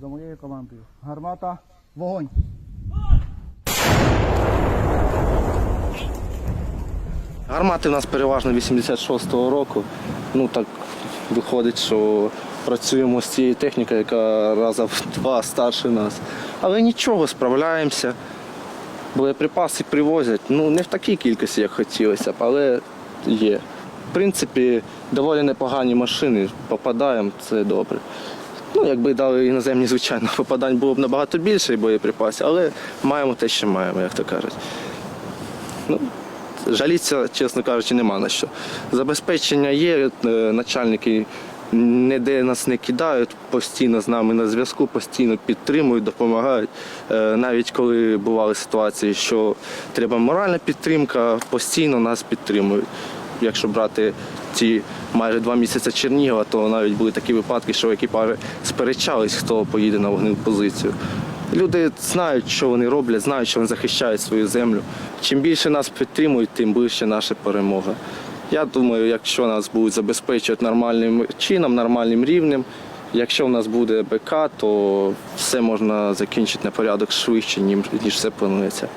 за моєю командою. Гармата, вогонь. Гармати в нас переважно 86-го року. Ну так виходить, що працюємо з цією технікою, яка раза в два старше нас. Але нічого, справляємося. Боєприпаси привозять. Ну, не в такій кількості, як хотілося б, але є. В принципі, доволі непогані машини. Попадаємо, це добре. Ну, якби дали іноземні, звичайно, попадань було б набагато більше боєприпасів, але маємо те, що маємо, як то кажуть. Ну, жалітися, чесно кажучи, нема на що. Забезпечення є, е, начальники ніде нас не кидають, постійно з нами на зв'язку, постійно підтримують, допомагають. Е, Навіть коли бували ситуації, що треба моральна підтримка, постійно нас підтримують. Якщо брати ці майже два місяці Чернігова, то навіть були такі випадки, що екіпажі сперечались, хто поїде на вогневу позицію. Люди знають, що вони роблять, знають, що вони захищають свою землю. Чим більше нас підтримують, тим ближче наша перемога. Я думаю, якщо нас будуть забезпечувати нормальним чином, нормальним рівнем, якщо в нас буде БК, то все можна закінчити на порядок швидше, ніж все планується.